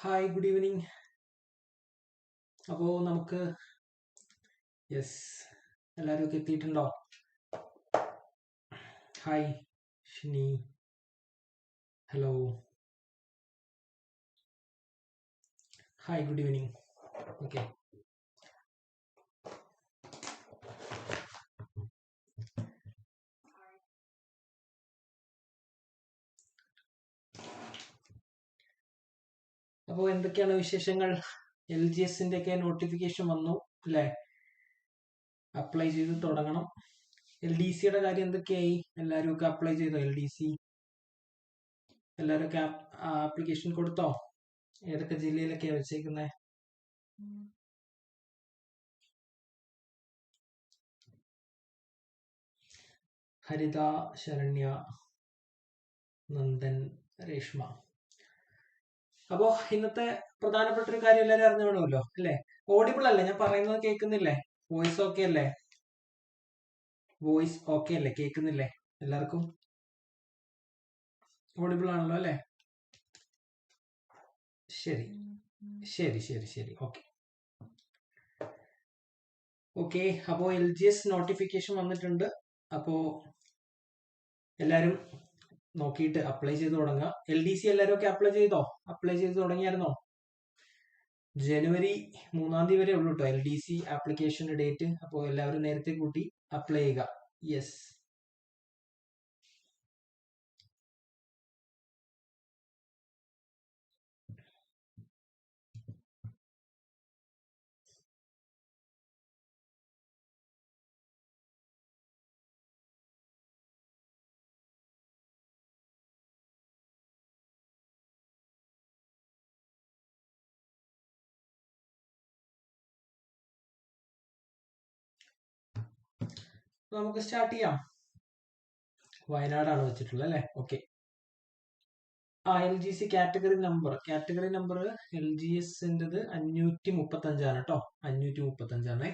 Hi good evening അപ്പോൾ നമുക്ക് yes എല്ലാവരും ഒക്കെ എത്തിയിട്ടുണ്ടോ? Hi Shini hello hi good evening okay അപ്പോൾ എന്തൊക്കെയാണ് വിശേഷങ്ങൾ? എൽ ജി എസിന്റെ ഒക്കെ നോട്ടിഫിക്കേഷൻ വന്നു അല്ലേ? അപ്ലൈ ചെയ്ത് തുടങ്ങണം. എൽ ഡി സിയുടെ കാര്യം എന്തൊക്കെയായി? എല്ലാവരും ഒക്കെ അപ്ലൈ ചെയ്തോ? എൽ ഡി സി എല്ലാവരും ഒക്കെ ആപ്ലിക്കേഷൻ കൊടുത്തോ? ഏതൊക്കെ ജില്ലയിലൊക്കെയാ വെച്ചേക്കുന്നത് ഹരിത ശരണ്യ നന്ദൻ രേഷ്മ. അപ്പോ ഇന്നത്തെ പ്രധാനപ്പെട്ട ഒരു കാര്യം എല്ലാവരും അറിഞ്ഞു വേണമല്ലോ അല്ലേ? ഓഡിബിൾ അല്ലേ? ഞാൻ പറയുന്നത് കേൾക്കുന്നില്ലേ? വോയിസ് ഓക്കെ അല്ലേ? വോയിസ് ഓക്കെ അല്ലേ? കേൾക്കുന്നില്ലേ? എല്ലാവർക്കും? ഓഡിബിൾ ആണല്ലോ അല്ലേ? ശരി. ശരി ശരി ശരി. ഓക്കെ ഓക്കെ അപ്പോൾ എൽ ജി എസ് നോട്ടിഫിക്കേഷൻ വന്നിട്ടുണ്ട്. അപ്പോൾ എല്ലാവരും നോക്കിയിട്ട് അപ്ലൈ ചെയ്ത് തുടങ്ങുക. എൽ ഡി സി എല്ലാവരും ഒക്കെ അപ്ലൈ ചെയ്തോ? അപ്ലൈ ചെയ്ത് തുടങ്ങിയായിരുന്നോ? ജനുവരി മൂന്നാം തീയതി വരെ ഉള്ളൂ കേട്ടോ എൽ ഡി സി ആപ്ലിക്കേഷന്റെ ഡേറ്റ് അപ്പോൾ എല്ലാവരും നേരത്തെ കൂട്ടി അപ്ലൈ ചെയ്യുക. യെസ് നമുക്ക് സ്റ്റാർട്ട് ചെയ്യാം. വയനാടാണ് വെച്ചിട്ടുള്ളത് അല്ലേ? ഓക്കെ ആ L G C category number category number L G എസിന്റെത് അഞ്ഞൂറ്റി മുപ്പത്തി അഞ്ചാണ് കേട്ടോ. അഞ്ഞൂറ്റി മുപ്പത്തി അഞ്ചാണേ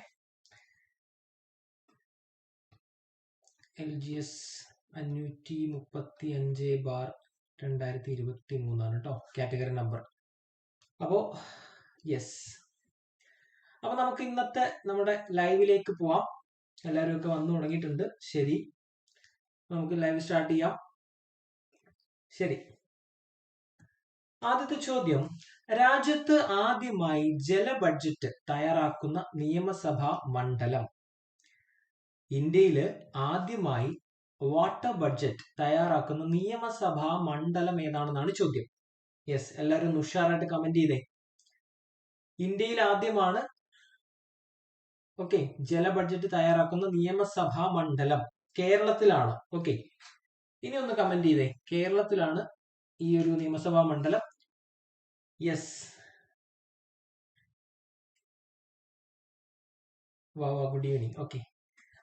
എൽ ജി എസ് അഞ്ഞൂറ്റി മുപ്പത്തി അഞ്ച് ബാർ രണ്ടായിരത്തി ഇരുപത്തി മൂന്നാണ് കേട്ടോ കാറ്റഗറി നമ്പർ അപ്പോ യെസ് അപ്പൊ നമുക്ക് ഇന്നത്തെ നമ്മുടെ ലൈവിലേക്ക് പോവാം. എല്ലാവരും ഒക്കെ വന്നു തുടങ്ങിയിട്ടുണ്ട്. ശരി. നമുക്ക് ലൈവ് സ്റ്റാർട്ട് ചെയ്യാം. ശരി. ആദ്യത്തെ ചോദ്യം. രാജ്യത്ത് ആദ്യമായി ജല ബഡ്ജറ്റ് തയ്യാറാക്കുന്ന നിയമസഭാ മണ്ഡലം. ഇന്ത്യയിൽ ആദ്യമായി വാട്ടർ ബഡ്ജറ്റ് തയ്യാറാക്കുന്ന നിയമസഭാ മണ്ഡലം ഏതാണെന്നാണ് ചോദ്യം. യെസ് എല്ലാവരും ഉഷാറായിട്ട് കമന്റ് ചെയ്തേ. ഇന്ത്യയിൽ ആദ്യമാണ് ഓക്കെ ജല ബഡ്ജറ്റ് തയ്യാറാക്കുന്ന നിയമസഭാ മണ്ഡലം കേരളത്തിലാണ്. ഓക്കെ ഇനി ഒന്ന് കമന്റ് ചെയ്തേ. കേരളത്തിലാണ് ഈ ഒരു നിയമസഭാ മണ്ഡലം. യെസ് വാ വാ ഗുഡ് ഈവനിങ് ഓക്കെ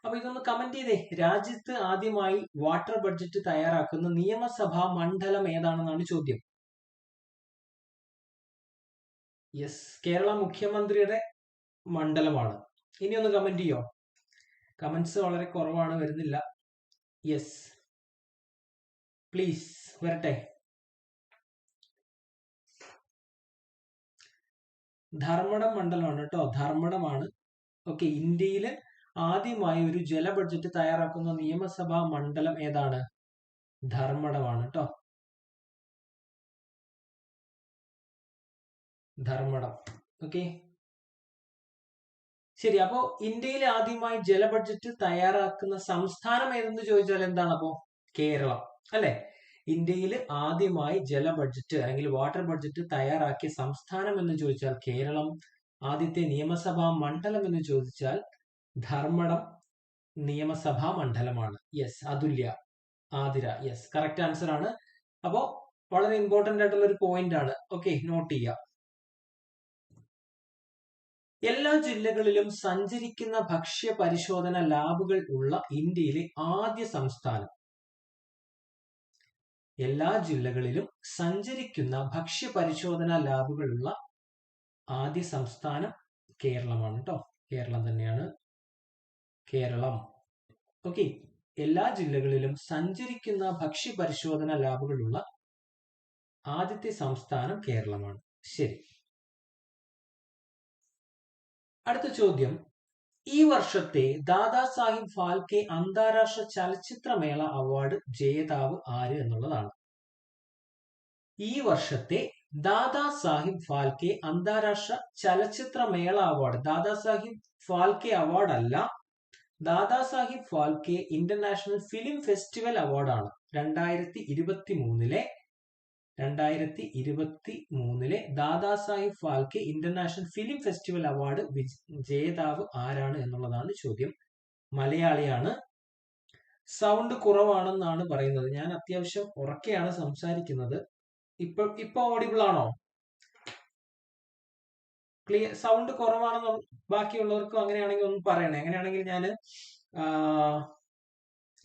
അപ്പൊ ഇതൊന്ന് കമന്റ് ചെയ്തേ. രാജ്യത്ത് ആദ്യമായി വാട്ടർ ബഡ്ജറ്റ് തയ്യാറാക്കുന്ന നിയമസഭാ മണ്ഡലം ഏതാണെന്നാണ് ചോദ്യം. യെസ് കേരള മുഖ്യമന്ത്രിയുടെ മണ്ഡലമാണ്. ഇനി ഒന്ന് കമന്റ് ചെയ്യോ? കമന്റ്സ് വളരെ കുറവാണ് വരുന്നില്ല. യെസ് പ്ലീസ് വരട്ടെ. ധർമ്മടം മണ്ഡലമാണ് കേട്ടോ ധർമ്മടമാണ്. ഓക്കെ ഇന്ത്യയിൽ ആദ്യമായി ഒരു ജല ബഡ്ജറ്റ് തയ്യാറാക്കുന്ന നിയമസഭാ മണ്ഡലം ഏതാണ്? ധർമ്മടമാണ് കേട്ടോ. ധർമ്മടം. ഓക്കെ ശരി അപ്പോ ഇന്ത്യയിൽ ആദ്യമായി ജല ബഡ്ജറ്റ് തയ്യാറാക്കുന്ന സംസ്ഥാനം ഏതെന്ന് ചോദിച്ചാൽ എന്താണ് അപ്പോ? കേരളം അല്ലെ? ഇന്ത്യയിൽ ആദ്യമായി ജല ബഡ്ജറ്റ് അല്ലെങ്കിൽ വാട്ടർ ബഡ്ജറ്റ് തയ്യാറാക്കിയ സംസ്ഥാനം എന്ന് ചോദിച്ചാൽ കേരളം ആദ്യത്തെ നിയമസഭാ മണ്ഡലം എന്ന് ചോദിച്ചാൽ ധർമ്മടം നിയമസഭാ മണ്ഡലമാണ്. Yes Athulya Athira yes correct answer ആണ്. അപ്പോ വളരെ ഇമ്പോർട്ടന്റ് ആയിട്ടുള്ള ഒരു പോയിന്റ് ആണ്. ഓക്കെ നോട്ട് ചെയ്യുക. എല്ലാ ജില്ലകളിലും സഞ്ചരിക്കുന്ന ഭക്ഷ്യ പരിശോധന ലാബുകൾ ഉള്ള ഇന്ത്യയിലെ ആദ്യ സംസ്ഥാനം. എല്ലാ ജില്ലകളിലും സഞ്ചരിക്കുന്ന ഭക്ഷ്യ പരിശോധന ലാബുകളുള്ള ആദ്യ സംസ്ഥാനം കേരളമാണ് കേട്ടോ കേരളം തന്നെയാണ്. കേരളം. ഓക്കെ. എല്ലാ ജില്ലകളിലും സഞ്ചരിക്കുന്ന ഭക്ഷ്യ പരിശോധന ലാബുകളുള്ള ആദ്യത്തെ സംസ്ഥാനം കേരളമാണ്. ശരി. അടുത്ത ചോദ്യം. ഈ വർഷത്തെ ദാദാ സാഹിബ് ഫാൽക്കെ അന്താരാഷ്ട്ര ചലച്ചിത്രമേള അവാർഡ് ജേതാവ് ആര് എന്നുള്ളതാണ്. ഈ വർഷത്തെ ദാദാ സാഹിബ് ഫാൽക്കെ അന്താരാഷ്ട്ര ചലച്ചിത്രമേള അവാർഡ് ദാദാ സാഹിബ് ഫാൽക്കെ അവാർഡ് അല്ല Dada Saheb Phalke international film festival അവാർഡാണ്. രണ്ടായിരത്തി ഇരുപത്തി മൂന്നിലെ രണ്ടായിരത്തി ഇരുപത്തി മൂന്നിലെ Dada Saheb Phalke international film festival award ജേതാവ് ആരാണ് എന്നുള്ളതാണ് ചോദ്യം. മലയാളിയാണ്. സൗണ്ട് കുറവാണെന്നാണ് പറയുന്നത്. ഞാൻ അത്യാവശ്യം ഉറക്കെയാണ് സംസാരിക്കുന്നത്. ഇപ്പൊ ഇപ്പൊ ഓഡിബിൾ ആണോ? ക്ലിയർ സൗണ്ട് കുറവാണെന്ന് ബാക്കിയുള്ളവർക്കും അങ്ങനെയാണെങ്കിൽ ഒന്ന് പറയണേ. അങ്ങനെയാണെങ്കിൽ ഞാൻ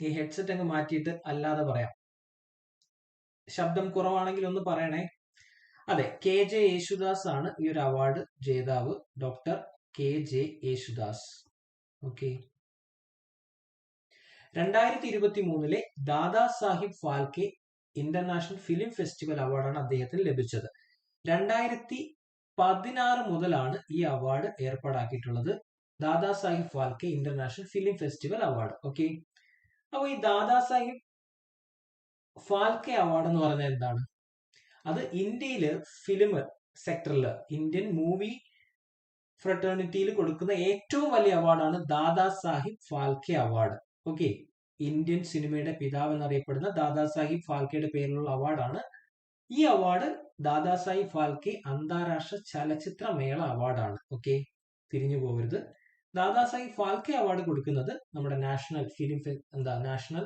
ഈ ഹെഡ്സെറ്റ് അങ്ങ് മാറ്റിയിട്ട് അല്ലാതെ പറയാം. ശബ്ദം കുറവാണെങ്കിൽ ഒന്ന് പറയണേ. അതെ കെ ജെ യേശുദാസ് ആണ് ഈ ഒരു അവാർഡ് ജേതാവ് doctor K J Yesudas. Okay രണ്ടായിരത്തി ഇരുപത്തി മൂന്നിലെ Dada Saheb Phalke international film festival അവാർഡാണ് അദ്ദേഹത്തിന് ലഭിച്ചത്. രണ്ടായിരത്തി പതിനാറ് മുതലാണ് ഈ award ഏർപ്പാടാക്കിയിട്ടുള്ളത് Dada Saheb Phalke international film festival award okay അപ്പോൾ ഈ ദാദാ സാഹിബ് ഫാൽക്കെ അവാർഡ് എന്ന് പറഞ്ഞാൽ എന്താണ്? അത് ഇന്ത്യയിൽ ഫിലിം സെക്ടറിൽ ഇന്ത്യൻ മൂവി ഫ്രട്ടേണിറ്റിയിൽ കൊടുക്കുന്ന ഏറ്റവും വലിയ അവാർഡാണ് Dada Saheb Phalke award. Okay Indian സിനിമയുടെ പിതാവ് എന്നറിയപ്പെടുന്ന ദാദാ സാഹിബ് ഫാൽക്കെയുടെ പേരിലുള്ള അവാർഡാണ്. ഈ അവാർഡ് ദാദാ സാഹിബ് ഫാൽക്കെ അന്താരാഷ്ട്ര ചലച്ചിത്ര മേള അവാർഡാണ്. ഓക്കെ തിരിഞ്ഞു പോകരുത്. ദാദാ സാഹിബ് ഫാൽക്കെ അവാർഡ് കൊടുക്കുന്നത് നമ്മുടെ നാഷണൽ ഫിലിം എന്താ നാഷണൽ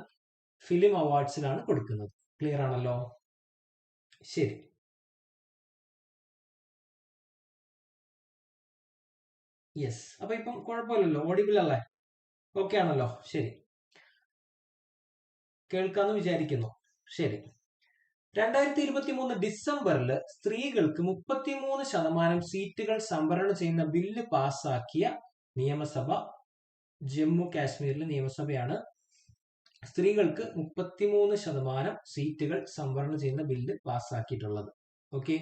ഫിലിം അവാർഡ്സിലാണ് കൊടുക്കുന്നത്. ക്ലിയർ ആണല്ലോ? ശരി. യെസ് അപ്പൊ ഇപ്പം കുഴപ്പമില്ലല്ലോ. ഓഡിബിൾ അല്ലേ? ഓക്കെ ആണല്ലോ. ശരി. കേൾക്കാന്ന് വിചാരിക്കുന്നു. ശരി. രണ്ടായിരത്തി ഇരുപത്തി മൂന്ന് ഡിസംബറിൽ സ്ത്രീകൾക്ക് മുപ്പത്തിമൂന്ന് ശതമാനം സീറ്റുകൾ സംവരണം ചെയ്യുന്ന ബില്ല് പാസാക്കിയ നിയമസഭ ജമ്മു കാശ്മീരിലെ നിയമസഭയാണ് സ്ത്രീകൾക്ക് മുപ്പത്തിമൂന്ന് ശതമാനം സീറ്റുകൾ സംവരണം ചെയ്യുന്ന ബില്ല് പാസ്സാക്കിയിട്ടുള്ളത്. ഓക്കെ?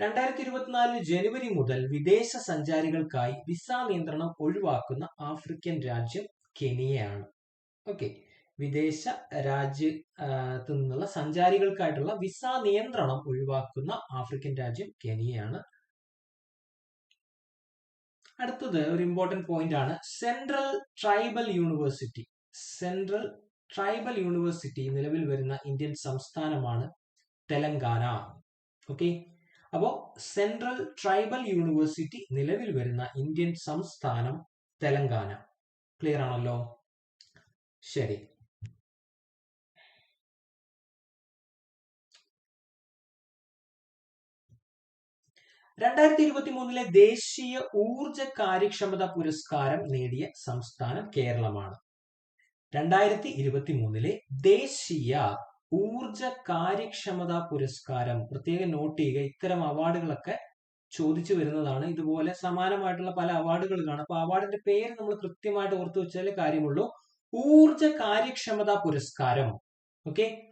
രണ്ടായിരത്തി ഇരുപത്തിനാല് ജനുവരി മുതൽ വിദേശ സഞ്ചാരികൾക്കായി വിസ നിയന്ത്രണം ഒഴിവാക്കുന്ന ആഫ്രിക്കൻ രാജ്യം കെനിയയാണ്. ഓക്കെ? വിദേശ രാജ്യത്തു നിന്നുള്ള സഞ്ചാരികൾക്കായിട്ടുള്ള വിസ നിയന്ത്രണം ഒഴിവാക്കുന്ന ആഫ്രിക്കൻ രാജ്യം കെനിയയാണ്. അടുത്തത് ഒരു ഇമ്പോർട്ടന്റ് പോയിന്റ് ആണ്. Central tribal university central tribal university നിലവിൽ വരുന്ന ഇന്ത്യൻ സംസ്ഥാനമാണ് തെലങ്കാന. ഓക്കെ അപ്പോ സെൻട്രൽ ട്രൈബൽ യൂണിവേഴ്സിറ്റി നിലവിൽ വരുന്ന ഇന്ത്യൻ സംസ്ഥാനം തെലങ്കാന. ക്ലിയർ ആണല്ലോ? ശരി. രണ്ടായിരത്തി ഇരുപത്തി മൂന്നിലെ ദേശീയ ഊർജ കാര്യക്ഷമത പുരസ്കാരം നേടിയ സംസ്ഥാനം കേരളമാണ്. രണ്ടായിരത്തി ഇരുപത്തി മൂന്നിലെ ദേശീയ ഊർജ കാര്യക്ഷമത പുരസ്കാരം പ്രത്യേകം നോട്ട് ചെയ്യുക ഇത്തരം അവാർഡുകളൊക്കെ ചോദിച്ചു വരുന്നതാണ്. ഇതുപോലെ സമാനമായിട്ടുള്ള പല അവാർഡുകൾ കാണും. അപ്പൊ അവാർഡിന്റെ പേര് നമ്മൾ കൃത്യമായിട്ട് ഓർത്തു വെച്ചാലേ കാര്യമുള്ളൂ. ഊർജ കാര്യക്ഷമത പുരസ്കാരം. ഓക്കെ?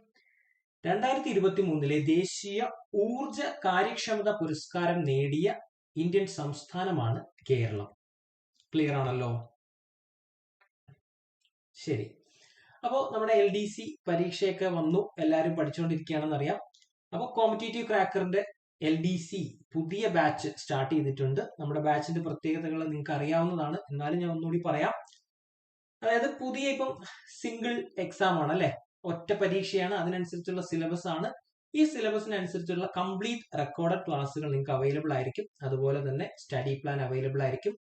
രണ്ടായിരത്തി ഇരുപത്തി മൂന്നിലെ ദേശീയ ഊർജ കാര്യക്ഷമത പുരസ്കാരം നേടിയ ഇന്ത്യൻ സംസ്ഥാനമാണ് കേരളം. ക്ലിയർ ആണല്ലോ? ശരി. അപ്പോൾ നമ്മുടെ എൽ ഡി സി പരീക്ഷയൊക്കെ വന്നു. എല്ലാവരും പഠിച്ചുകൊണ്ടിരിക്കുകയാണെന്ന് അറിയാം അപ്പോൾ കോമ്പറ്റേറ്റീവ് ക്രാക്കറിന്റെ എൽ ഡി സി പുതിയ ബാച്ച് സ്റ്റാർട്ട് ചെയ്തിട്ടുണ്ട്. നമ്മുടെ ബാച്ചിന്റെ പ്രത്യേകതകൾ നിങ്ങൾക്ക് അറിയാവുന്നതാണ്. എന്നാലും ഞാൻ ഒന്നുകൂടി പറയാം. അതായത് പുതിയ ഇപ്പം സിംഗിൾ എക്സാം ആണ് അല്ലെ? ഒറ്റ പരീക്ഷയാണ്. അതിനനുസരിച്ചുള്ള സിലബസ് ആണ്. ഈ സിലബസിനനുസരിച്ചുള്ള കംപ്ലീറ്റ് റെക്കോർഡഡ് ക്ലാസ്സുകൾ നിങ്ങൾക്ക് അവൈലബിൾ ആയിരിക്കും. അതുപോലെ തന്നെ സ്റ്റഡി പ്ലാൻ അവൈലബിൾ ആയിരിക്കും.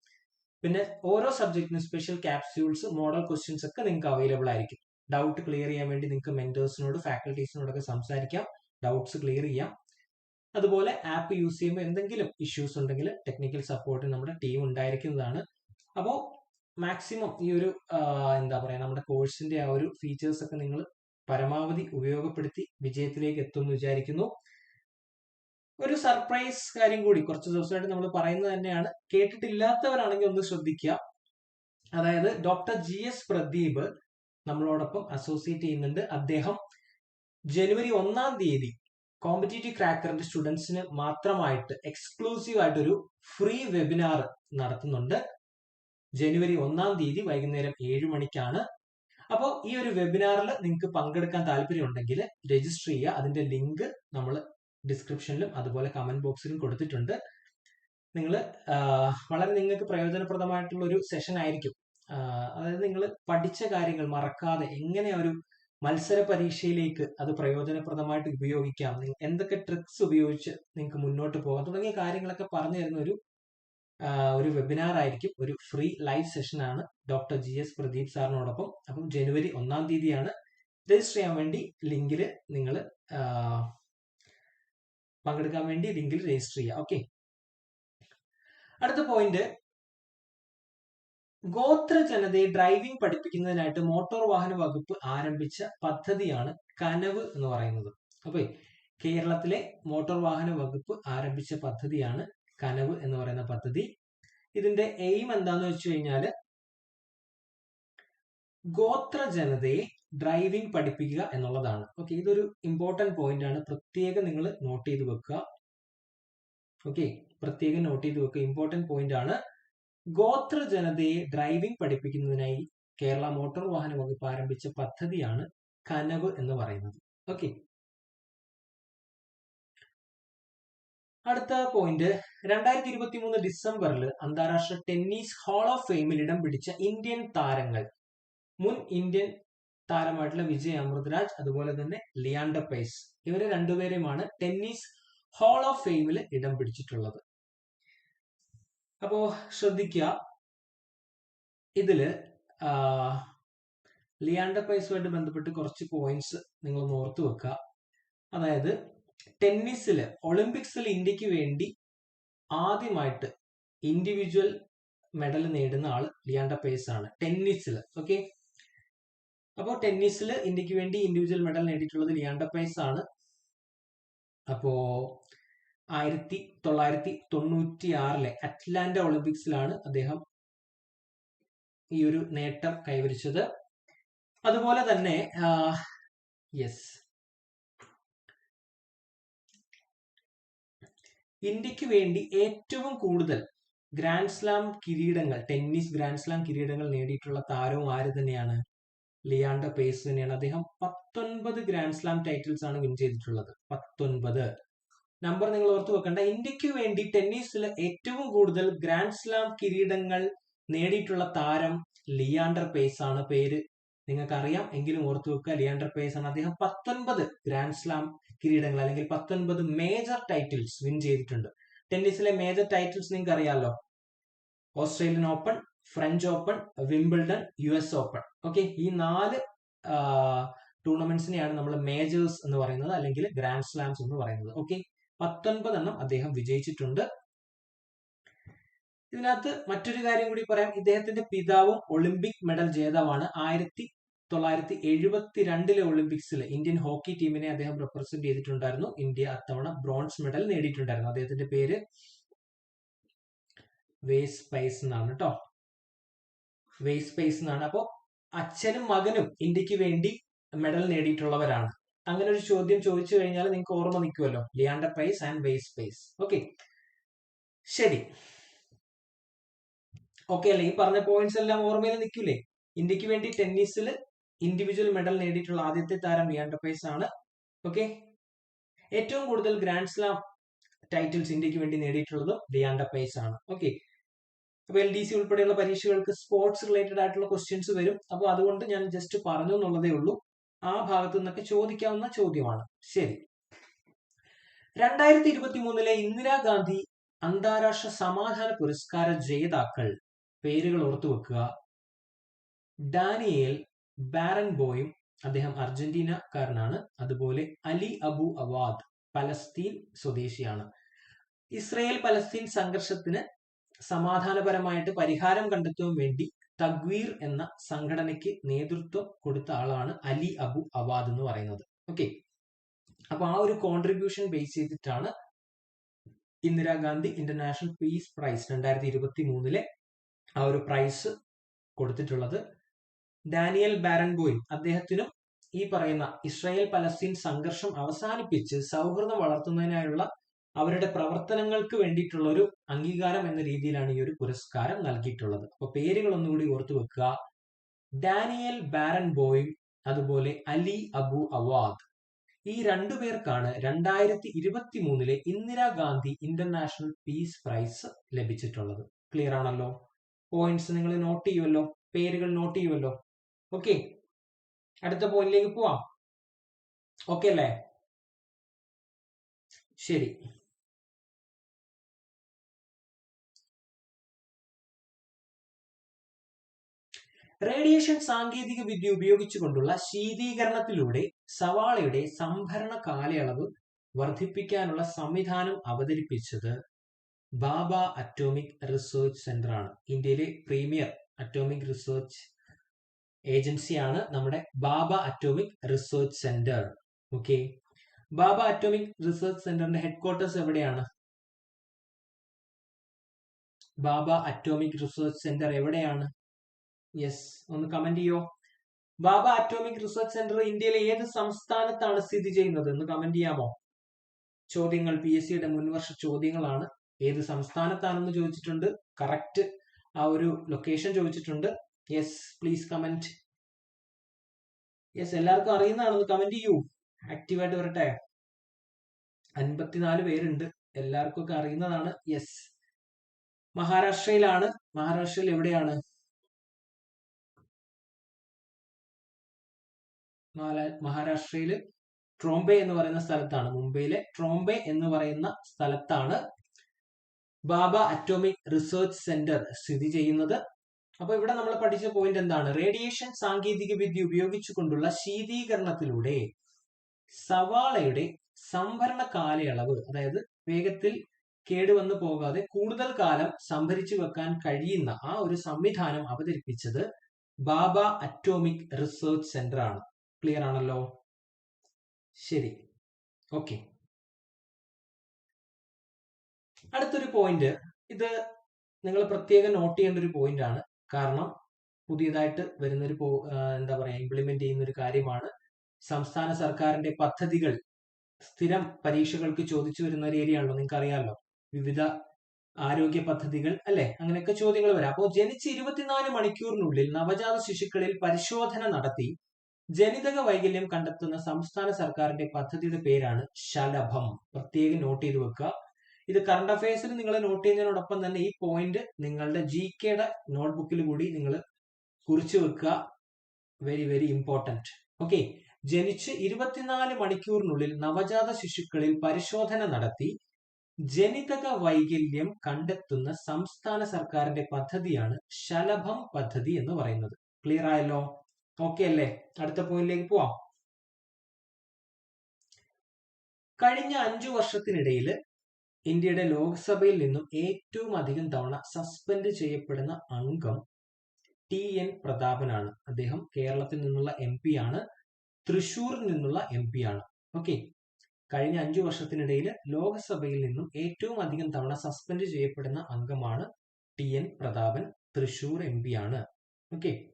പിന്നെ ഓരോ സബ്ജക്റ്റിനും സ്പെഷ്യൽ ക്യാപ്സ്യൂൾസ് മോഡൽ ക്വസ്റ്റ്യൻസ് ഒക്കെ നിങ്ങൾക്ക് അവൈലബിൾ ആയിരിക്കും. ഡൗട്ട് ക്ലിയർ ചെയ്യാൻ വേണ്ടി നിങ്ങൾക്ക് മെന്റേഴ്സിനോട് ഫാക്കൽറ്റീസിനോടൊക്കെ സംസാരിക്കാം. ഡൗട്ട്സ് ക്ലിയർ ചെയ്യാം. അതുപോലെ ആപ്പ് യൂസ് ചെയ്യുമ്പോൾ എന്തെങ്കിലും ഇഷ്യൂസ് ഉണ്ടെങ്കിൽ ടെക്നിക്കൽ സപ്പോർട്ട് നമ്മുടെ ടീം ഉണ്ടായിരിക്കുന്നതാണ്. അപ്പോൾ മാക്സിമം ഈ ഒരു എന്താ പറയുക നമ്മുടെ കോഴ്സിന്റെ ആ ഒരു ഫീച്ചേഴ്സ് ഒക്കെ നിങ്ങൾ പരമാവധി ഉപയോഗപ്പെടുത്തി വിജയത്തിലേക്ക് എത്തുമെന്ന് വിചാരിക്കുന്നു. ഒരു സർപ്രൈസ് കാര്യം കൂടി കുറച്ച് ദിവസമായിട്ട് നമ്മൾ പറയുന്നത് തന്നെയാണ് കേട്ടിട്ടില്ലാത്തവരാണെങ്കിൽ ഒന്ന് ശ്രദ്ധിക്കുക. അതായത് ഡോക്ടർ ജി എസ് പ്രദീപ് നമ്മളോടൊപ്പം അസോസിയേറ്റ് ചെയ്യുന്നുണ്ട്. അദ്ദേഹം ജനുവരി ഒന്നാം തീയതി കോമ്പറ്റേറ്റീവ് ക്രാക്കറിന്റെ സ്റ്റുഡൻസിന് മാത്രമായിട്ട് എക്സ്ക്ലൂസീവ് ആയിട്ടൊരു ഫ്രീ വെബിനാർ നടത്തുന്നുണ്ട്. ജനുവരി ഒന്നാം തീയതി വൈകുന്നേരം ഏഴ് മണിക്കാണ്. അപ്പോൾ ഈ ഒരു വെബിനാറിൽ നിങ്ങൾക്ക് പങ്കെടുക്കാൻ താല്പര്യമുണ്ടെങ്കിൽ രജിസ്റ്റർ ചെയ്യുക. അതിന്റെ ലിങ്ക് നമ്മൾ ഡിസ്ക്രിപ്ഷനിലും അതുപോലെ കമന്റ് ബോക്സിലും കൊടുത്തിട്ടുണ്ട്. നിങ്ങൾ വളരെ നിങ്ങൾക്ക് പ്രയോജനപ്രദമായിട്ടുള്ള ഒരു സെഷൻ ആയിരിക്കും അതായത് നിങ്ങൾ പഠിച്ച കാര്യങ്ങൾ മറക്കാതെ എങ്ങനെ ഒരു മത്സര പരീക്ഷയിലേക്ക് അത് പ്രയോജനപ്രദമായിട്ട് ഉപയോഗിക്കാം എന്തൊക്കെ ട്രിക്സ് ഉപയോഗിച്ച് നിങ്ങൾക്ക് മുന്നോട്ട് പോകാം തുടങ്ങിയ കാര്യങ്ങളൊക്കെ പറഞ്ഞു തരുന്ന ഒരു ഒരു വെബിനാർ ആയിരിക്കും. ഒരു ഫ്രീ ലൈവ് സെഷൻ ആണ് ഡോക്ടർ ജി എസ് പ്രദീപ് സാറിനോടൊപ്പം. അപ്പം ജനുവരി ഒന്നാം തീയതിയാണ്. രജിസ്റ്റർ ചെയ്യാൻ വേണ്ടി ലിങ്കിൽ നിങ്ങൾ പങ്കെടുക്കാൻ വേണ്ടി ലിങ്കിൽ രജിസ്റ്റർ ചെയ്യുക. ഓക്കെ അടുത്ത പോയിന്റ് ഗോത്ര ജനതയെ ഡ്രൈവിംഗ് പഠിപ്പിക്കുന്നതിനായിട്ട് മോട്ടോർ വാഹന വകുപ്പ് ആരംഭിച്ച പദ്ധതിയാണ് കനവ് എന്ന് പറയുന്നത്. അപ്പൊ കേരളത്തിലെ മോട്ടോർ വാഹന വകുപ്പ് ആരംഭിച്ച പദ്ധതിയാണ് കനവ് എന്ന് പറയുന്ന പദ്ധതി. ഇതിന്റെ എയിം എന്താന്ന് വെച്ച് കഴിഞ്ഞാൽ ഗോത്ര ജനതയെ ഡ്രൈവിംഗ് പഠിപ്പിക്കുക എന്നുള്ളതാണ്. ഓക്കെ ഇതൊരു ഇമ്പോർട്ടന്റ് പോയിന്റ് ആണ്. പ്രത്യേകം നിങ്ങൾ നോട്ട് ചെയ്ത് വെക്കുക. ഓക്കെ പ്രത്യേകം നോട്ട് ചെയ്ത് വെക്കുക. ഇമ്പോർട്ടന്റ് പോയിന്റ് ആണ്. ഗോത്ര ജനതയെ ഡ്രൈവിംഗ് പഠിപ്പിക്കുന്നതിനായി കേരള മോട്ടോർ വാഹന വകുപ്പ് ആരംഭിച്ച പദ്ധതിയാണ് കനവ് എന്ന് പറയുന്നത്. ഓക്കെ അടുത്ത പോയിന്റ് രണ്ടായിരത്തി ഇരുപത്തി മൂന്ന് ഡിസംബറിൽ അന്താരാഷ്ട്ര ടെന്നീസ് ഹാൾ ഓഫ് ഫെയിമിൽ ഇടം പിടിച്ച ഇന്ത്യൻ താരങ്ങൾ. മുൻ ഇന്ത്യൻ താരമായിട്ടുള്ള വിജയ് അമൃത്രാജ് അതുപോലെ തന്നെ ലിയാൻഡ പൈസ് ഇവരെ രണ്ടുപേരെയുമാണ് ടെന്നീസ് ഹാൾ ഓഫ് ഫെയിമിൽ ഇടം പിടിച്ചിട്ടുള്ളത്. അപ്പോ ശ്രദ്ധിക്കുക ഇതിൽ ലിയാൻഡ പൈസുമായിട്ട് ബന്ധപ്പെട്ട് കുറച്ച് പോയിന്റ്സ് നിങ്ങൾ ഓർത്തു വെക്കുക അതായത് ടെന്നീസിൽ ഒളിമ്പിക്സിൽ ഇന്ത്യയ്ക്ക് വേണ്ടി ആദ്യമായിട്ട് ഇൻഡിവിജ്വൽ മെഡൽ നേടുന്ന ആൾ ലിയാണ്ട പേസ് ആണ്. ടെന്നീസിൽ ഓക്കെ അപ്പോൾ ടെന്നീസിൽ ഇന്ത്യയ്ക്ക് വേണ്ടി ഇൻഡിവിജ്വൽ മെഡൽ നേടിയിട്ടുള്ളത് ലിയാണ്ട പേസ് ആണ്. അപ്പോ ആയിരത്തി തൊള്ളായിരത്തി തൊണ്ണൂറ്റി ആറിലെ അറ്റ്ലാന്റ ഒളിമ്പിക്സിലാണ് അദ്ദേഹം ഈ ഒരു നേട്ടം കൈവരിച്ചത്. അതുപോലെ തന്നെ യെസ് ഇന്ത്യയ്ക്ക് വേണ്ടി ഏറ്റവും കൂടുതൽ ഗ്രാൻഡ് സ്ലാം കിരീടങ്ങൾ ടെന്നീസ് ഗ്രാൻഡ് സ്ലാം കിരീടങ്ങൾ നേടിയിട്ടുള്ള താരവും ആര് തന്നെയാണ്? ലിയാൻഡർ പേസ് തന്നെയാണ്. അദ്ദേഹം പത്തൊൻപത് ഗ്രാൻഡ് സ്ലാം ടൈറ്റിൽസ് ആണ് വിൻ ചെയ്തിട്ടുള്ളത്. പത്തൊൻപത്. നമ്പർ നിങ്ങൾ ഓർത്തു വെക്കേണ്ട. ഇന്ത്യയ്ക്ക് വേണ്ടി ടെന്നീസിൽ ഏറ്റവും കൂടുതൽ ഗ്രാൻഡ് സ്ലാം കിരീടങ്ങൾ നേടിയിട്ടുള്ള താരം ലിയാണ്ടർ പേസ് ആണ്. പേര് നിങ്ങൾക്ക് അറിയാം എങ്കിലും ഓർത്തു വെക്കുക. ലിയാണ്ടർ പേസ് ആണ്. അദ്ദേഹം പത്തൊൻപത് ഗ്രാൻഡ് സ്ലാം കിരീടങ്ങൾ അല്ലെങ്കിൽ പത്തൊൻപത് മേജർ ടൈറ്റിൽസ് വിൻ ചെയ്തിട്ടുണ്ട്. ടെന്നീസിലെ മേജർ ടൈറ്റിൽസ് നിങ്ങൾക്ക് അറിയാമല്ലോ Australian open French open Wimbledon U S open. Okay ഈ നാല് ടൂർണമെന്റ്സിനെയാണ് നമ്മൾ മേജേഴ്സ് എന്ന് പറയുന്നത് അല്ലെങ്കിൽ ഗ്രാൻഡ് സ്ലാംസ് എന്ന് പറയുന്നത്. ഓക്കെ പത്തൊൻപതെണ്ണം അദ്ദേഹം വിജയിച്ചിട്ടുണ്ട്. ഇതിനകത്ത് മറ്റൊരു കാര്യം കൂടി പറയാം. ഇദ്ദേഹത്തിന്റെ പിതാവും ഒളിമ്പിക് മെഡൽ ജേതാവാണ് ആയിരത്തി തൊള്ളായിരത്തി എഴുപത്തി രണ്ടിലെ ഒളിമ്പിക്സിൽ ഇന്ത്യൻ ഹോക്കി ടീമിനെ അദ്ദേഹം റെപ്രസെന്റ് ചെയ്തിട്ടുണ്ടായിരുന്നു. ഇന്ത്യ അത്തവണ ബ്രോൺസ് മെഡൽ നേടിയിട്ടുണ്ടായിരുന്നു. അദ്ദേഹത്തിന്റെ പേര് വേസ് സ്പൈസ് എന്നാണ് കേട്ടോ വേസ് സ്പൈസ് എന്നാണ്. അപ്പോൾ അച്ഛനും മകനും ഇന്ത്യയ്ക്ക് വേണ്ടി മെഡൽ നേടിയിട്ടുള്ളവരാണ്. അങ്ങനെ ഒരു ചോദ്യം ചോദിച്ചു കഴിഞ്ഞാൽ നിങ്ങൾക്ക് ഓർമ്മ നിൽക്കുമല്ലോ ലിയാണ്ടർ പൈസ് ആൻഡ് വേസ് പൈസ്. ഓക്കെ. ശരി. ഓക്കെ അല്ലേ? ഈ പറഞ്ഞ പോയിന്റ്സ് എല്ലാം ഓർമ്മയിൽ നിൽക്കില്ലേ ഇന്ത്യയ്ക്ക് വേണ്ടി ടെന്നീസിൽ ഇൻഡിവിജ്വൽ മെഡൽ നേടിയിട്ടുള്ള ആദ്യത്തെ താരം ലിയാൻഡർ ആണ്. ഓക്കെ ഏറ്റവും കൂടുതൽ ഗ്രാൻഡ് സ്ലാം ടൈറ്റിൽസ് ഇന്ത്യയ്ക്ക് വേണ്ടി നേടിയിട്ടുള്ളതും ലിയാൻഡർ പ്രൈസ് ആണ്. ഓക്കെ അപ്പൊ എൽ ഡി സി ഉൾപ്പെടെയുള്ള പരീക്ഷകൾക്ക് സ്പോർട്സ് റിലേറ്റഡ് ആയിട്ടുള്ള ക്വസ്റ്റ്യൻസ് വരും. അപ്പോൾ അതുകൊണ്ട് ഞാൻ ജസ്റ്റ് പറഞ്ഞു എന്നുള്ളതേ ഉള്ളൂ. ആ ഭാഗത്തു നിന്നൊക്കെ ചോദിക്കാവുന്ന ചോദ്യമാണ്. ശരി. രണ്ടായിരത്തി ഇരുപത്തി മൂന്നിലെ ഇന്ദിരാഗാന്ധി അന്താരാഷ്ട്ര സമാധാന പുരസ്കാര ജേതാക്കൾ പേരുകൾ ഓർത്തു വെക്കുക ഡാനിയേൽ ബാരൻ ബോയും അദ്ദേഹം അർജന്റീനക്കാരനാണ്. അതുപോലെ അലി അബു അവാദ് പലസ്തീൻ സ്വദേശിയാണ്. ഇസ്രയേൽ പലസ്തീൻ സംഘർഷത്തിന് സമാധാനപരമായിട്ട് പരിഹാരം കണ്ടെത്താൻ വേണ്ടി തഗ്വീർ എന്ന സംഘടനയ്ക്ക് നേതൃത്വം കൊടുത്ത ആളാണ് അലി അബു അവാദ് എന്ന് പറയുന്നത്. ഓക്കെ. അപ്പൊ ആ ഒരു കോൺട്രിബ്യൂഷൻ ബേസ് ചെയ്തിട്ടാണ് ഇന്ദിരാഗാന്ധി ഇന്റർനാഷണൽ പീസ് പ്രൈസ് രണ്ടായിരത്തി ഇരുപത്തി മൂന്നിലെ ആ ഒരു പ്രൈസ് കൊടുത്തിട്ടുള്ളത്. ഡാനിയൽ ബാരൻബോയും അദ്ദേഹത്തിനും ഈ പറയുന്ന ഇസ്രായേൽ പലസ്തീൻ സംഘർഷം അവസാനിപ്പിച്ച് സൗഹൃദം വളർത്തുന്നതിനായുള്ള അവരുടെ പ്രവർത്തനങ്ങൾക്ക് വേണ്ടിയിട്ടുള്ള ഒരു അംഗീകാരം എന്ന രീതിയിലാണ് ഈ ഒരു പുരസ്കാരം നൽകിയിട്ടുള്ളത്. അപ്പൊ പേരുകൾ ഒന്നുകൂടി ഓർത്തു വെക്കുക. ഡാനിയൽ ബാരൻ ബോയും അതുപോലെ അലി അബു അവാദ്. ഈ രണ്ടു പേർക്കാണ് രണ്ടായിരത്തി ഇരുപത്തി മൂന്നിലെ ഇന്ദിരാഗാന്ധി ഇന്റർനാഷണൽ പീസ് പ്രൈസ് ലഭിച്ചിട്ടുള്ളത്. ക്ലിയർ ആണല്ലോ? പോയിന്റ്സ് നിങ്ങൾ നോട്ട് ചെയ്യുമല്ലോ പേരുകൾ നോട്ട് ചെയ്യുമല്ലോ ഓക്കെ അടുത്ത പോയിന്റിലേക്ക് പോവാം. ഓക്കെ അല്ലേ? ശരി. റേഡിയേഷൻ സാങ്കേതിക വിദ്യ ഉപയോഗിച്ചുകൊണ്ടുള്ള ശീതീകരണത്തിലൂടെ സവാളയുടെ സംഭരണ കാലയളവ് വർദ്ധിപ്പിക്കാനുള്ള സംവിധാനം അവതരിപ്പിച്ചത് ബാബ അറ്റോമിക് റിസർച്ച് സെന്റർ ആണ് ഇന്ത്യയിലെ പ്രീമിയർ അറ്റോമിക് റിസർച്ച് ഏജൻസിയാണ് നമ്മുടെ Bhabha atomic research centre. Okay? Bhabha atomic research സെന്ററിന്റെ ഹെഡ്ക്വാർട്ടേഴ്സ് എവിടെയാണ്? ബാബ അറ്റോമിക് റിസർച്ച് സെന്റർ എവിടെയാണ്? യെസ് ഒന്ന് കമന്റ് ചെയ്യോ? ബാബ അറ്റോമിക് റിസർച്ച് സെന്റർ ഇന്ത്യയിലെ ഏത് സംസ്ഥാനത്താണ് സ്ഥിതി ചെയ്യുന്നത്? എന്ന് കമന്റ് ചെയ്യാമോ? ചോദ്യങ്ങൾ പി എസ് സിയുടെ മുൻവർഷ ചോദ്യങ്ങളാണ്. ഏത് സംസ്ഥാനത്താണെന്ന് ചോദിച്ചിട്ടുണ്ട്. കറക്റ്റ് ആ ഒരു ലൊക്കേഷൻ ചോദിച്ചിട്ടുണ്ട്. യെസ് പ്ലീസ് കമന്റ് യെസ് എല്ലാവർക്കും അറിയുന്നതാണ് കമന്റ് ചെയ്യൂ. ആക്റ്റീവായിട്ട് വരട്ടെ. അൻപത്തിനാല് പേരുണ്ട്. എല്ലാവർക്കും ഒക്കെ അറിയുന്നതാണ്. യെസ് മഹാരാഷ്ട്രയിലാണ്. മഹാരാഷ്ട്രയിൽ എവിടെയാണ്? മഹാരാഷ്ട്രയിൽ ട്രോംബെ എന്ന് പറയുന്ന സ്ഥലത്താണ്. മുംബൈയിലെ ട്രോംബെ എന്ന് പറയുന്ന സ്ഥലത്താണ് ബാബ അറ്റോമിക് റിസർച്ച് സെന്റർ സ്ഥിതി ചെയ്യുന്നത്. അപ്പൊ ഇവിടെ നമ്മൾ പഠിച്ച പോയിന്റ് എന്താണ്? റേഡിയേഷൻ സാങ്കേതിക വിദ്യ ഉപയോഗിച്ചുകൊണ്ടുള്ള ശീതീകരണത്തിലൂടെ സവാളയുടെ സംഭരണ കാലയളവ് അതായത് വേഗത്തിൽ കേടുവന്നു പോകാതെ കൂടുതൽ കാലം സംഭരിച്ചു വെക്കാൻ കഴിയുന്ന ആ ഒരു സംവിധാനം അവതരിപ്പിച്ചത് ബാബ അറ്റോമിക് റിസർച്ച് സെന്റർ ആണ്. ക്ലിയർ ആണല്ലോ? ശരി. ഓക്കെ അടുത്തൊരു പോയിന്റ് ഇത് നിങ്ങൾ പ്രത്യേകം നോട്ട് ചെയ്യേണ്ട ഒരു പോയിന്റ് ആണ്. കാരണം പുതിയതായിട്ട് വരുന്നൊരു എന്താ പറയാ ഇംപ്ലിമെന്റ് ചെയ്യുന്ന ഒരു കാര്യമാണ് സംസ്ഥാന സർക്കാരിന്റെ പദ്ധതികൾ സ്ഥിരം പരീക്ഷകൾക്ക് ചോദിച്ചു വരുന്ന ഒരു ഏരിയ ആണല്ലോ നിങ്ങൾക്ക് അറിയാമല്ലോ വിവിധ ആരോഗ്യ പദ്ധതികൾ അല്ലെ? അങ്ങനെയൊക്കെ ചോദ്യങ്ങൾ വരാം. അപ്പോൾ ജനിച്ച് ഇരുപത്തിനാല് മണിക്കൂറിനുള്ളിൽ നവജാത ശിശുക്കളിൽ പരിശോധന നടത്തി ജനിതക വൈകല്യം കണ്ടെത്തുന്ന സംസ്ഥാന സർക്കാരിന്റെ പദ്ധതിയുടെ പേരാണ് ശലഭം. പ്രത്യേകം നോട്ട് ചെയ്ത് വെക്കുക. ഇത് കറണ്ട് അഫയേഴ്സിൽ നിങ്ങൾ നോട്ട് ചെയ്യുന്നതിനോടൊപ്പം തന്നെ ഈ പോയിന്റ് നിങ്ങളുടെ ജി കെയുടെ നോട്ട്ബുക്കിൽ കൂടി നിങ്ങൾ കുറിച്ചു വെക്കുക. വെരി വെരി ഇമ്പോർട്ടന്റ് ഓക്കെ ജനിച്ച് ഇരുപത്തിനാല് മണിക്കൂറിനുള്ളിൽ നവജാത ശിശുക്കളിൽ പരിശോധന നടത്തി ജനിതക വൈകല്യം കണ്ടെത്തുന്ന സംസ്ഥാന സർക്കാരിന്റെ പദ്ധതിയാണ് ശലഭം പദ്ധതി എന്ന് പറയുന്നത്. ക്ലിയർ ആയല്ലോ? ഓക്കെ അല്ലേ? അടുത്ത പോയിന്റിലേക്ക് പോവാം. കഴിഞ്ഞ അഞ്ചു വർഷത്തിനിടയിൽ ഇന്ത്യയുടെ ലോക്സഭയിൽ നിന്നും ഏറ്റവും അധികം തവണ സസ്പെൻഡ് ചെയ്യപ്പെടുന്ന അംഗം ടി എൻ പ്രതാപനാണ്. അദ്ദേഹം കേരളത്തിൽ നിന്നുള്ള എം പി ആണ്. തൃശൂരിൽ നിന്നുള്ള എം പി ആണ്. ഓക്കെ. കഴിഞ്ഞ അഞ്ചു വർഷത്തിനിടയിൽ ലോക്സഭയിൽ നിന്നും ഏറ്റവും അധികം തവണ സസ്പെൻഡ് ചെയ്യപ്പെടുന്ന അംഗമാണ് T N Prathapan. Thrissur M P ആണ്. ഓക്കെ.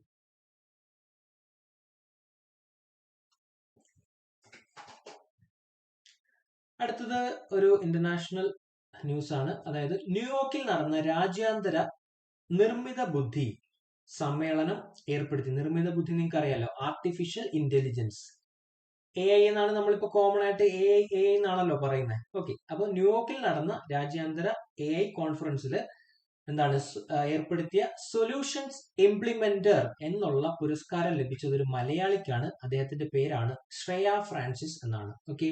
അടുത്തത് ഒരു ഇന്റർനാഷണൽ ന്യൂസ് ആണ്. അതായത് ന്യൂയോർക്കിൽ നടന്ന രാജ്യാന്തര നിർമ്മിത ബുദ്ധി സമ്മേളനം ഏർപ്പെടുത്തി. നിർമ്മിത ബുദ്ധി നിങ്ങൾക്ക് അറിയാലോ ആർട്ടിഫിഷ്യൽ ഇന്റലിജൻസ് എ ഐ എന്നാണ് നമ്മളിപ്പോ കോമൺ ആയിട്ട് എ ഐ എ ഐ എന്നാണല്ലോ പറയുന്നത് ഓക്കെ അപ്പൊ ന്യൂയോർക്കിൽ നടന്ന രാജ്യാന്തര എ ഐ കോൺഫറൻസിൽ എന്താണ്? ഏർപ്പെടുത്തിയ സൊല്യൂഷൻസ് ഇംപ്ലിമെന്റർ എന്നുള്ള പുരസ്കാരം ലഭിച്ചത് ഒരു മലയാളിക്കാണ്. അദ്ദേഹത്തിന്റെ പേരാണ് ശ്രേയ ഫ്രാൻസിസ് എന്നാണ്. ഓക്കെ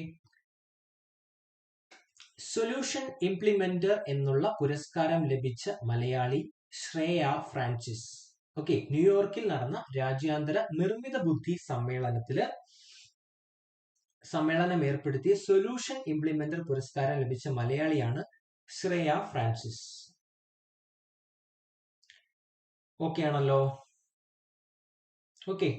സൊല്യൂഷൻ ഇംപ്ലിമെന്റർ എന്നുള്ള പുരസ്കാരം ലഭിച്ച മലയാളി ശ്രേയ ഫ്രാൻസിസ്. ഓക്കെ ന്യൂയോർക്കിൽ നടന്ന രാജ്യാന്തര നിർമ്മിത ബുദ്ധി സമ്മേളനത്തിൽ സമ്മേളനം ഏർപ്പെടുത്തിയ സൊല്യൂഷൻ ഇംപ്ലിമെന്റർ പുരസ്കാരം ലഭിച്ച മലയാളിയാണ് ശ്രേയ ഫ്രാൻസിസ്. ഓക്കെ ആണല്ലോ. ഓക്കെ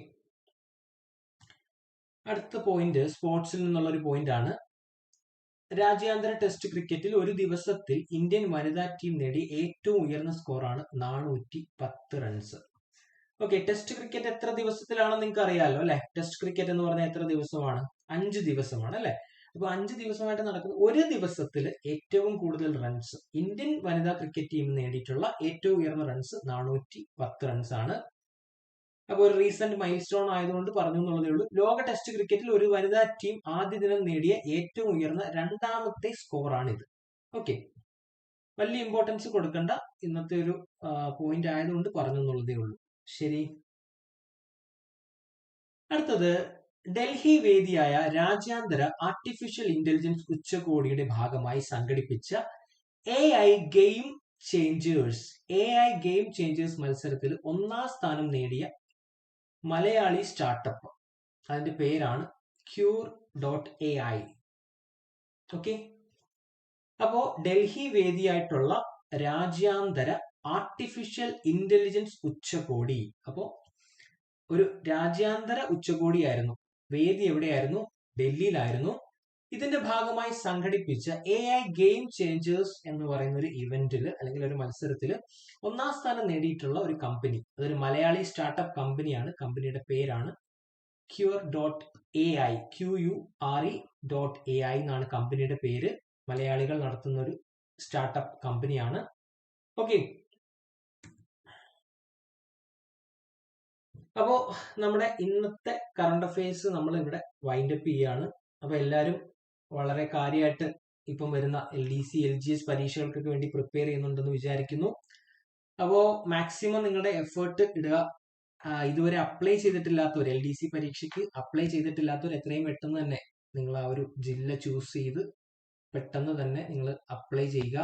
അടുത്ത പോയിന്റ് സ്പോർട്സിൽ നിന്നുള്ള ഒരു പോയിന്റ് ആണ്. രാജ്യാന്തര ടെസ്റ്റ് ക്രിക്കറ്റിൽ ഒരു ദിവസത്തിൽ ഇന്ത്യൻ വനിതാ ടീം നേടി ഏറ്റവും ഉയർന്ന സ്കോറാണ് നാനൂറ്റി പത്ത് റൺസ് ഓക്കെ ടെസ്റ്റ് ക്രിക്കറ്റ് എത്ര ദിവസത്തിലാണെന്ന് നിങ്ങൾക്ക് അറിയാമല്ലോ അല്ലെ? ടെസ്റ്റ് ക്രിക്കറ്റ് എന്ന് പറഞ്ഞാൽ എത്ര ദിവസമാണ്? അഞ്ച് ദിവസമാണ് അല്ലെ? അപ്പൊ അഞ്ച് ദിവസമായിട്ട് നടക്കുന്ന ഒരു ദിവസത്തിൽ ഏറ്റവും കൂടുതൽ റൺസ് ഇന്ത്യൻ വനിതാ ക്രിക്കറ്റ് ടീം നേടിയിട്ടുള്ള ഏറ്റവും ഉയർന്ന റൺസ് നാനൂറ്റി പത്ത് റൺസ് ആണ് അപ്പോൾ ഒരു റീസെന്റ് മൈൽ സ്റ്റോൺ ആയതുകൊണ്ട് പറഞ്ഞു എന്നുള്ളതേ ഉള്ളൂ. ലോക ടെസ്റ്റ് ക്രിക്കറ്റിൽ ഒരു വനിതാ ടീം ആദ്യ ദിനം നേടിയ ഏറ്റവും ഉയർന്ന രണ്ടാമത്തെ സ്കോറാണ് ഇത് ഓക്കെ വലിയ ഇമ്പോർട്ടൻസ് കൊടുക്കേണ്ട. ഇന്നത്തെ ഒരു പോയിന്റ് ആയതുകൊണ്ട് പറഞ്ഞു എന്നുള്ളതേ ഉള്ളൂ. ശരി. അടുത്തത് ഡൽഹി വേദിയായ രാജ്യാന്തര ആർട്ടിഫിഷ്യൽ ഇന്റലിജൻസ് ഉച്ചകോടിയുടെ ഭാഗമായി സംഘടിപ്പിച്ച A I game changers A I game changers മത്സരത്തിൽ ഒന്നാം സ്ഥാനം നേടിയ മലയാളി സ്റ്റാർട്ടപ്പ്. അതിന്റെ പേരാണ് cure dot A I. Okay? അപ്പോ ഡൽഹി വേദിയായിട്ടുള്ള രാജ്യാന്തര ആർട്ടിഫിഷ്യൽ ഇന്റലിജൻസ് ഉച്ചകോടി. അപ്പോ ഒരു രാജ്യാന്തര ഉച്ചകോടിയായിരുന്നു. വേദി എവിടെയായിരുന്നു? ഡൽഹിയിലായിരുന്നു. ഇതിന്റെ ഭാഗമായി സംഘടിപ്പിച്ച എ ഐ ഗെയിം ചേഞ്ചേഴ്സ് എന്ന് പറയുന്ന ഒരു ഇവന്റിൽ അല്ലെങ്കിൽ ഒരു മത്സരത്തിൽ ഒന്നാം സ്ഥാനം നേടിയിട്ടുള്ള ഒരു കമ്പനി അതൊരു മലയാളി സ്റ്റാർട്ടപ്പ് കമ്പനിയാണ് കമ്പനിയുടെ പേരാണ് cure dot A I Q U R E dot A I എന്നാണ് കമ്പനിയുടെ പേര്. മലയാളികൾ നടത്തുന്ന ഒരു സ്റ്റാർട്ടപ്പ് കമ്പനിയാണ് ഓക്കെ അപ്പോ നമ്മുടെ ഇന്നത്തെ കറണ്ട് അഫയേഴ്സ് നമ്മൾ ഇവിടെ വൈൻഡപ്പ് ചെയ്യാണ്. അപ്പൊ എല്ലാവരും വളരെ കാര്യമായിട്ട് ഇപ്പം വരുന്ന L D C L G S പരീക്ഷകൾക്കൊക്കെ വേണ്ടി പ്രിപ്പയർ ചെയ്യുന്നുണ്ടെന്ന് വിചാരിക്കുന്നു. അപ്പോൾ മാക്സിമം നിങ്ങളുടെ എഫേർട്ട് ഇടുക. ഇതുവരെ അപ്ലൈ ചെയ്തിട്ടില്ലാത്തവർ എൽ ഡി സി പരീക്ഷയ്ക്ക് അപ്ലൈ ചെയ്തിട്ടില്ലാത്തവർ എത്രയും പെട്ടെന്ന് തന്നെ നിങ്ങൾ ആ ഒരു ജില്ല ചൂസ് ചെയ്ത് പെട്ടെന്ന് തന്നെ നിങ്ങൾ അപ്ലൈ ചെയ്യുക.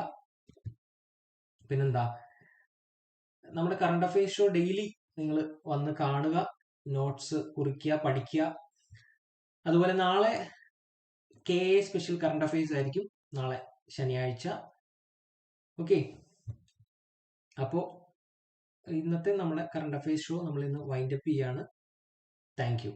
പിന്നെന്താ? നമ്മുടെ കറണ്ട് അഫയേഴ്സ് ഷോ ഡെയിലി നിങ്ങൾ വന്ന് കാണുക നോട്ട്സ് കുറിക്കുക പഠിക്കുക. അതുപോലെ നാളെ K A special current affairs ആയിരിക്കും നാളെ ശനിയാഴ്ച. ഓക്കെ അപ്പോൾ ഇന്നത്തെ നമ്മുടെ കറണ്ട് അഫയേഴ്സ് ഷോ നമ്മൾ ഇന്ന് വൈൻഡപ്പ് ചെയ്യാണ്. Thank you